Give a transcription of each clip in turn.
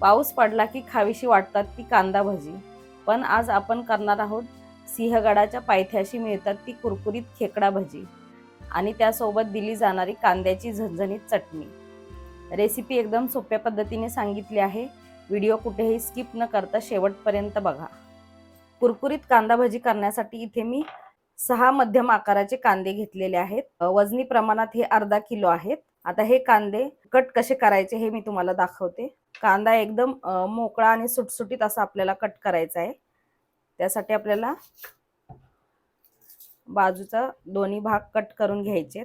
पाऊस पडला की खावीशी वाटतात ती कांदा भजी. पण आज आपण करणार आहोत सिंहगडाच्या पायथ्याशी मिळतात ती कुरकुरीत खेकडा भजी. आणि त्यासोबत दिली जाणारी कांद्याची झणझणीत चटणी. रेसिपी एकदम सोप्या पद्धतीने सांगितली आहे. व्हिडिओ कुठेही स्किप न करता शेवटपर्यंत बघा. कुरकुरीत कांदा भजी करण्यासाठी इथे मी सहा मध्यम आकाराचे कांदे घेतलेले आहेत. वजनी प्रमाणात हे अर्धा किलो आहेत. आता हे कांदे कट कसे करायचे हे मी तुम्हाला दाखवते. कांदा एकदम मोकळा आणि सुटसुटीत असा आपल्याला कट करायचा आहे. त्यासाठी आपल्याला बाजूचा दोन्ही भाग कट करून घ्यायचे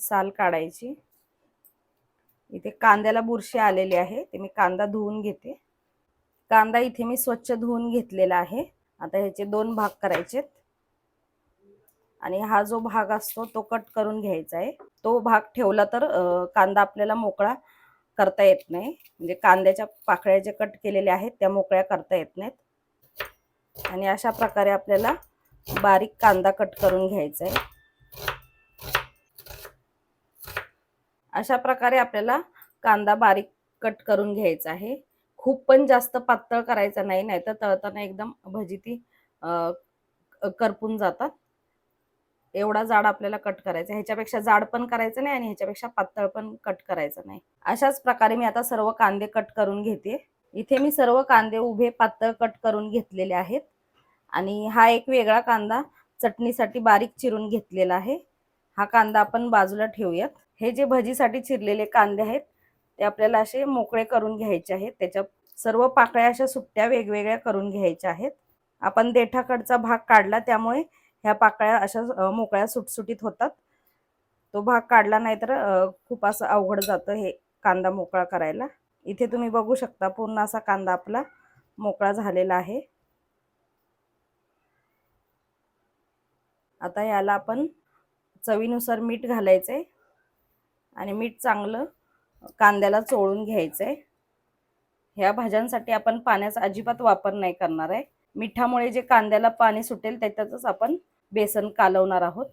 साल काढायची. इथे कांद्याला बुरशी आलेली आहे ते मी कांदा धुवून घेते. कांदा इथे मी स्वच्छ धुवून घेतलेला आहे. आता ह्याचे दोन भाग करायचेत. आणि हा जो भाग असतो तो कट करून घ्यायचा आहे. तो भाग ठेवला तर कांदा आपल्याला मोकळा करता येत नाही. म्हणजे कांद्याच्या पाकळ्या जे कट केलेल्या आहेत त्या मोकळ्या करता येत नाहीत. आणि अशा प्रकारे आपल्याला बारीक कांदा कट करून घ्यायचा आहे. अशा प्रकारे आपल्याला कांदा बारीक कट करून घ्यायचा आहे. खूप पण जास्त पातळ करायचा नाही नाहीतर तळताना एकदम भजी ती करपून जातात. एवढा जाड आपल्याला कट करायचा ह्याच्यापेक्षा जाड पण करायचं नाही आणि ह्याच्यापेक्षा पातळ पण कट करायचं नाही. अशाच प्रकारे मी आता सर्व कांदे कट करून घेते. इथे मी सर्व कांदे उभे पातळ कट करून घेतलेले आहेत. आणि हा एक वेगळा कांदा चटणीसाठी बारीक चिरून घेतलेला आहे. हा कांदा आपण बाजूला ठेवूयात. हे जे भजीसाठी चिरलेले कांदे आहेत ते आपल्याला असे मोकळे करून घ्यायचे आहेत. त्याच्या सर्व पाकळ्या अशा सुट्ट्या वेगवेगळ्या करून घ्यायच्या आहेत. आपण देठाकडचा भाग काढला त्यामुळे ह्या पाकळ्या अशा मोकळ्या सुटसुटीत होतात. तो भाग काढला नाही तर खूप असं अवघड जातं हे कांदा मोकळा करायला. इथे तुम्ही बघू शकता पूर्ण असा कांदा आपला मोकळा झालेला आहे. आता याला आपण चवीनुसार मीठ घालायचं आहे आणि मीठ चांगलं कांद्याला चोळून घ्यायचं आहे ह्या भाज्यांसाठी आपण पाण्याचा अजिबात वापर नाही करणार आहे. मिठामुळे जे कांद्याला पाणी सुटेल त्याच्यातच आपण बेसन कालवणार आहोत.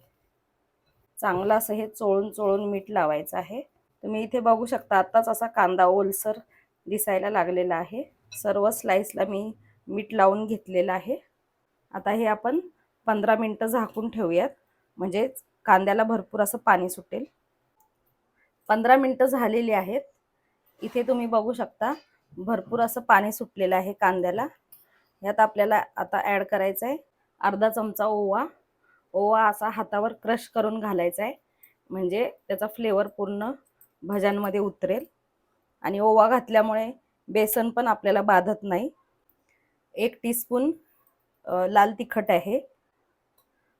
चांगलं असं हे चोळून चोळून मीठ लावायचं आहे. तुम्ही इथे बघू शकता आत्ताच असा कांदा ओलसर दिसायला लागलेला आहे. सर्व स्लाइसला मी मीठ लावून घेतलेलं आहे. आता हे आपण पंधरा मिनटं झाकून ठेवूयात. म्हणजे कांद्याला भरपूर असं पाणी सुटेल. पंधरा मिनटं झालेली आहेत. इथे तुम्ही बघू शकता भरपूर असं पाणी सुटलेलं आहे कांद्याला. ह्यात आपल्याला आता ॲड करायचं आहे अर्धा चमचा ओवा. ओवा असा हातावर क्रश करून घालायचा आहे म्हणजे त्याचा फ्लेवर पूर्ण भज्यांमध्ये उतरेल. आणि ओवा घातल्यामुळे बेसन पण आपल्याला बाधत नाही. एक टीस्पून लाल तिखट आहे.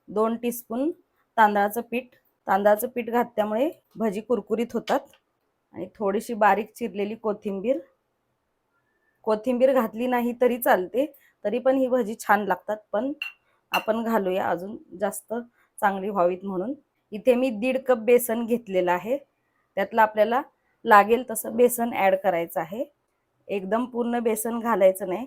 दोन टीस्पून तांदळाचं पीठ. तांदळाचं पीठ घातल्यामुळे भजी कुरकुरीत होतात. आणि थोडीशी बारीक चिरलेली कोथिंबीर. कोथिंबीर घातली नाही तरी चालते. तरी पण ही भजी छान लागतात पण आपण घालूया अजून जास्त चांगली व्हावीत म्हणून. इथे मी दीड कप बेसन घेतलेलं आहे. त्यातलं आपल्याला लागेल तसं बेसन ॲड करायचं आहे. एकदम पूर्ण बेसन घालायचं नाही.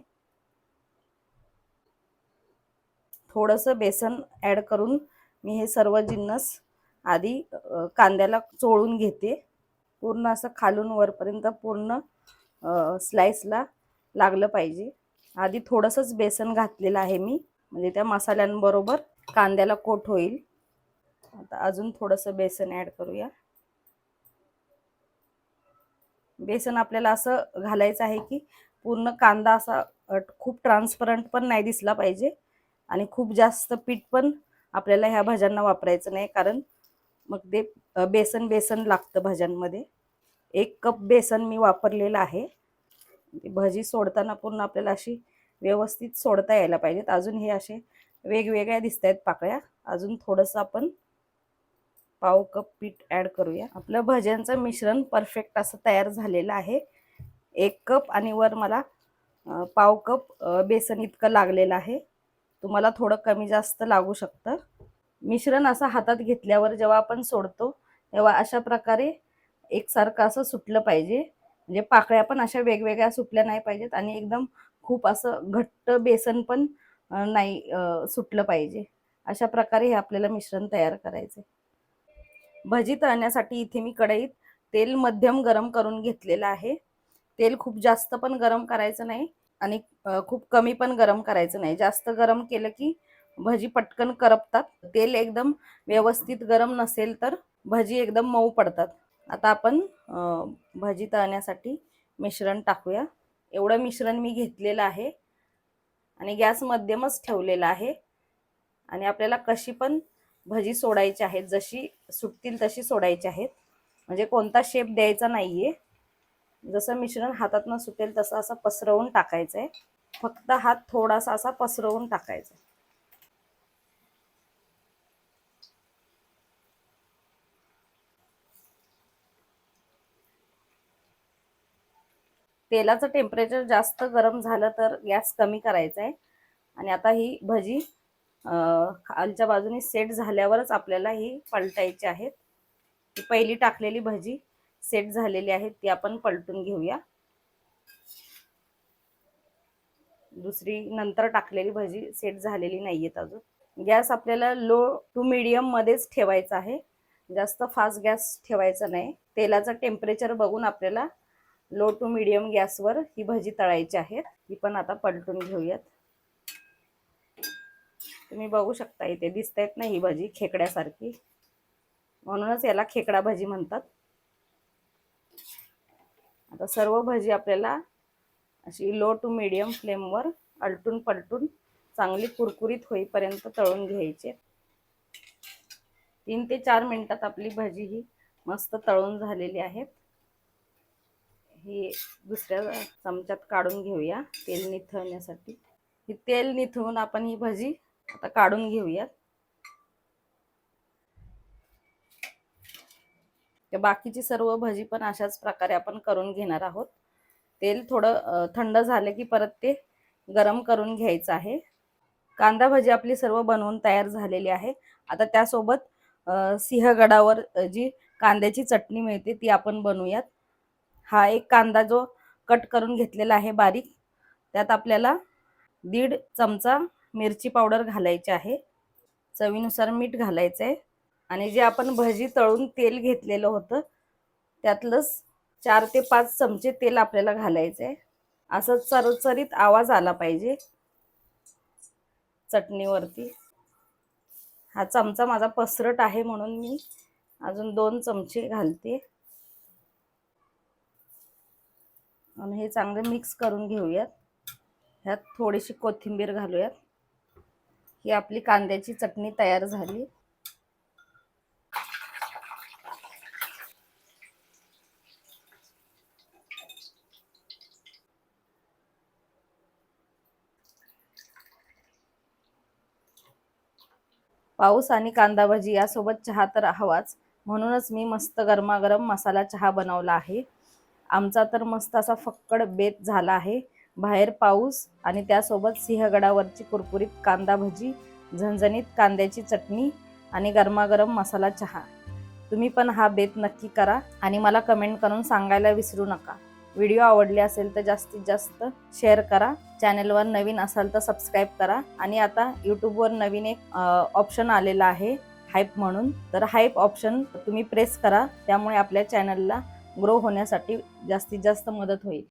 थोडंसं बेसन ॲड करून मी हे सर्व जिन्नस आधी कांद्याला चोळून घेते. पूर्ण असं खालून वरपर्यंत पूर्ण स्लाइसला लागलं पाहिजे. आधी थोडंसंच बेसन घातलेलं आहे मी. म्हणजे त्या मसाल्यांबरोबर कांद्याला कोट होईल. आता अजून थोडंसं बेसन ॲड करूया. बेसन आपल्याला असं घालायचं आहे की पूर्ण कांदा असा खूप ट्रान्सपरंट पण नाही दिसला पाहिजे. आणि खूप जास्त पीठ पण आपल्याला ह्या भाज्यांना वापरायचं नाही कारण मग ते बेसन बेसन लागतं भाज्यांमध्ये. एक कप बेसन मी वापरलेलं आहे. भजी सोडताना पूर्ण आपल्याला अशी व्यवस्थित सोडता यायला पाहिजेत. अजून हे असे वेगवेगळ्या दिसत आहेत पाकळ्या. अजून थोडंसं आपण पाव कप पीठ ॲड करूया. आपलं भज्यांचं मिश्रण परफेक्ट असं तयार झालेलं आहे. एक कप आणि वर मला पाव कप बेसन इतकं लागलेलं आहे. तुम्हाला थोडं कमी जास्त लागू शकतं. मिश्रण असं हातात घेतल्यावर जेव्हा आपण सोडतो तेव्हा अशा प्रकारे एकसारखं असं सुटलं पाहिजे. म्हणजे पाकळ्या पण अशा वेगवेगळ्या सुटल्या नाही पाहिजेत आणि एकदम खूप असं घट्ट बेसन पण नाही सुटलं पाहिजे. अशा प्रकारे हे आपल्याला मिश्रण तयार करायचे भजी तळण्यासाठी इथे मी कढईत तेल मध्यम गरम करून घेतलेलं आहे. तेल खूप जास्त पण गरम करायचं नाही आणि खूप कमी पण गरम करायचं नाही. जास्त गरम केलं की भजी पटकन करपतात. तेल एकदम व्यवस्थित गरम नसेल तर भजी एकदम मऊ पडतात. आता आपण भाजी भजी तळण्यासाठी मिश्रण टाकूया. एवढं मिश्रण मी घेतलेलं आहे आणि गॅस मध्यमच ठेवलेला आहे. आणि आपल्याला कशी पण भजी सोडायची आहेत जशी सुटतील तशी सोडायची आहेत. म्हणजे कोणता शेप द्यायचा नाही आहे जसं मिश्रण हातातनं सुटेल तसं असं पसरवून टाकायचं आहे फक्त हात थोडासा असा पसरवून टाकायचा आहे तेलाचं टेम्परेचर जास्त गरम झालं तर गॅस कमी करायचा आहे आणि आता ही भजी खालच्या बाजूने सेट झाल्यावरच आपल्याला ही पलटायची आहेत. ही पहिली टाकलेली भजी सेट झालेली आहे ती आपण पलटून घेऊया. दुसरी नंतर टाकलेली भजी सेट झालेली नाहीयेत अजून. गॅस आपल्याला लो टू मिडियम मध्येच ठेवायचा आहे. जास्त फास्ट गॅस ठेवायचा नाही. तेलाचं टेम्परेचर बघून आपल्याला लो टू मिडियम गॅसवर ही भजी तळायची आहे ही पण आता पलटून घेऊयात. तुम्ही बघू शकता इथे दिसतायत ना ही भजी खेकड्यासारखी. म्हणूनच याला खेकडा भजी म्हणतात. आता सर्व भजी आपल्याला अशी लो टू मिडियम फ्लेमवर अलटून पलटून चांगली कुरकुरीत होईपर्यंत तळून घ्यायचे. तीन ते चार मिनटात आपली भजी ही मस्त तळून झालेली आहेत. ही दुसऱ्या चमच्यात काढून घेऊया तेल निथळण्यासाठी. ही तेल निथळून आपण ही भजी आता काढून घेऊयात. बाकीची सर्व भजी पण अशाच प्रकारे आपण करून घेणार आहोत. तेल थोडं थंड झालं की परत ते गरम करून घ्यायचं आहे. कांदा भजी आपली सर्व बनवून तयार झालेली आहे. आता त्यासोबत सिंहगडावर जी कांद्याची चटणी मिळते ती आपण बनवूयात. हा एक कांदा जो कट करून घेतलेला आहे बारीक त्यात आपल्याला दीड चमचा मिरची पावडर घालायची आहे. चवीनुसार मीठ घालायचं आहे आणि जे आपण भजी तळून तेल घेतलेलं होतं त्यातलंच चार ते पाच चमचे तेल आपल्याला घालायचं आहे असं चरचरीत आवाज आला पाहिजे. चटणीवरती. हा चमचा माझा पसरट आहे म्हणून मी अजून दोन चमचे घालते. आणि हे चांगलं मिक्स करून घेऊयात. ह्यात थोडीशी कोथिंबीर घालूयात. ही आपली कांद्याची चटणी तयार झाली. पाऊस आणि कांदा भजी यासोबत चहा तर हवाच. म्हणूनच मी मस्त गरमागरम मसाला चहा बनवला आहे. आमचा तर मस्त असा फक्कड बेत झाला आहे. बाहेर पाऊस आणि त्यासोबत सिंहगडावरची कुरकुरीत कांदा भजी झणझणीत कांद्याची चटणी आणि गरमागरम मसाला चहा. तुम्ही पण हा बेत नक्की करा आणि मला कमेंट करून सांगायला विसरू नका. व्हिडिओ आवडले असेल तर जास्तीत जास्त शेअर करा. चॅनलवर नवीन असाल तर सबस्क्राईब करा. आणि आता यूट्यूबवर नवीन एक ऑप्शन आलेला आहे हाईप म्हणून. तर हाईप ऑप्शन तुम्ही प्रेस करा. त्यामुळे आपल्या चॅनलला ग्रो होण्यासाठी जास्तीत जास्त मदत होईल.